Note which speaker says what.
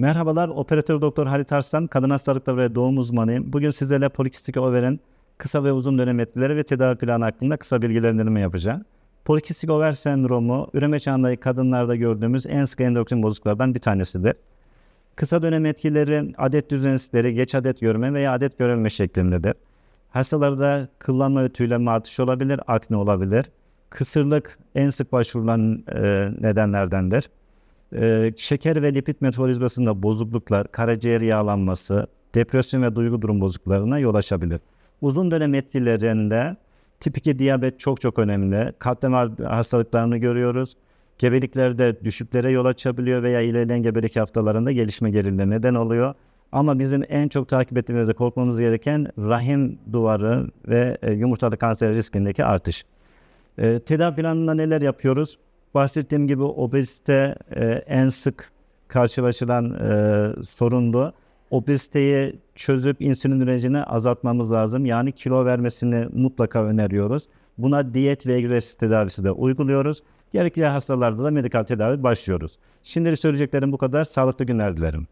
Speaker 1: Merhabalar, operatör doktor Halit Arslan, kadın hastalıkları ve doğum uzmanıyım. Bugün sizlerle polikistik overin kısa ve uzun dönem etkileri ve tedavi planı hakkında kısa bilgilendirme yapacağım. Polikistik over sendromu, üreme çağındaki kadınlarda gördüğümüz en sık endokrin bozukluklardan bir tanesidir. Kısa dönem etkileri adet düzensizleri, geç adet görme veya adet görülme şeklindedir. Hastalarda kıllanma ve tüylenme artışı olabilir, akne olabilir. Kısırlık en sık başvurulan e, nedenlerdendir. E, şeker ve lipid metabolizmasında bozukluklar, karaciğer yağlanması, depresyon ve duygu durum bozukluklarına yol açabilir. Uzun dönem etkilerinde tip 2 diyabet çok çok önemli. Kalp damar hastalıklarını görüyoruz. Gebeliklerde düşüklere yol açabiliyor veya ilerleyen gebelik haftalarında gelişme gerilimine neden oluyor. Ama bizim en çok takip ettiğimiz ve korkmamız gereken rahim duvarı ve e, yumurtalık kanseri riskindeki artış. E, tedavi planında neler yapıyoruz? Bahsettiğim gibi obezite e, en sık karşılaşılan e, sorundu. Obeziteyi çözüp insülin direncini azaltmamız lazım. Yani kilo vermesini mutlaka öneriyoruz. Buna diyet ve egzersiz tedavisi de uyguluyoruz. Gerekli hastalarda da medikal tedavi başlıyoruz. Şimdilik söyleyeceklerim bu kadar. Sağlıklı günler dilerim.